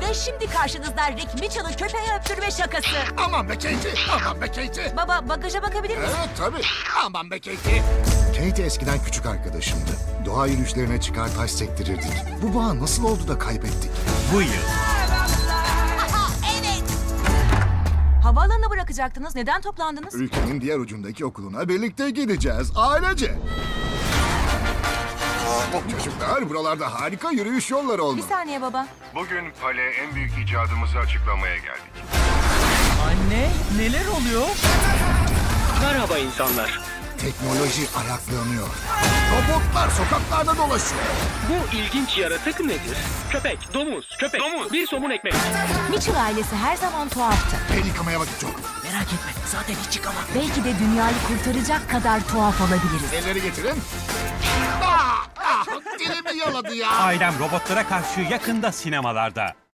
Ve şimdi karşınızda Rick Mitchell'ın köpeği öptürme şakası. Aman be Katie, aman be Katie. Baba bagaja bakabilir misin? Evet tabii. Aman be Katie. Katie eskiden küçük arkadaşımdı. Doğa yürüyüşlerine çıkar taş sektirirdik. Bu bağ nasıl oldu da kaybettik? Bu yıl Havaalanına bırakacaktınız. Neden toplandınız? Ülkenin diğer ucundaki okuluna birlikte gideceğiz. Ailece. Çocuklar buralarda harika yürüyüş yolları Bir olmalı. saniye baba. Bugün Pale en büyük icadımızı açıklamaya geldik. Anne neler oluyor? Merhaba insanlar. Teknoloji ayaklanıyor. Robotlar sokaklarda dolaşıyor. Bu ilginç yaratık nedir? Köpek, domuz, köpek, domuz, bir somun ekmek. Mitchell ailesi her zaman tuhaftı. El yıkamaya vakit yok. Merak etme zaten hiç çıkamam. Belki de dünyayı kurtaracak kadar tuhaf olabiliriz. Elleri getirin. Ah, dilimi yaladı ya. ailem robotlara karşı yakında sinemalarda.